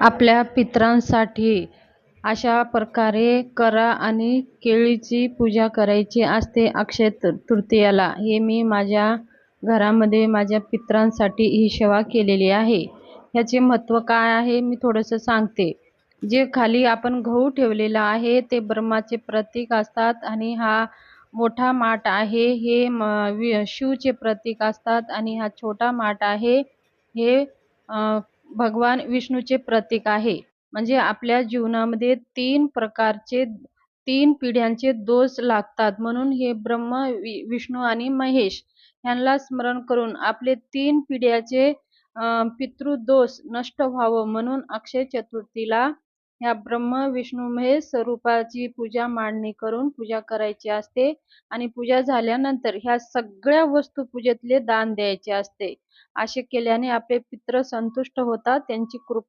आपल्या पितरांसाठी अशा प्रकारे करा आणि केळीची पूजा करायची असते अक्षय तृ हे मी माझ्या घरामध्ये माझ्या पितरांसाठी ही सेवा केलेली आहे. ह्याचे महत्त्व काय आहे मी थोडंसं सांगते. जे खाली आपण गहू ठेवलेला आहे ते ब्रह्माचे प्रतीक असतात आणि हा मोठा माठ आहे. हे म वि शिवचे प्रतीक असतात आणि हा छोटा माठ आहे. हे भगवान विष्णूचे प्रतीक आहे. म्हणजे आपल्या जीवनामध्ये तीन प्रकारचे तीन पिढ्यांचे दोष लागतात. म्हणून हे ब्रह्म वि विष्णू आणि महेश ह्यांना स्मरण करून आपले तीन पिढ्याचे पितृदोष नष्ट व्हावं म्हणून अक्षय चतुर्थीला ह्या ब्रह्म विष्णू महेश स्वरूपाची पूजा मांडणी करून पूजा करायची असते आणि पूजा झाल्यानंतर ह्या सगळ्या वस्तू पूजेतले दान द्यायचे असते. असे केल्याने आपले पित्र संतुष्ट होतात त्यांची कृपा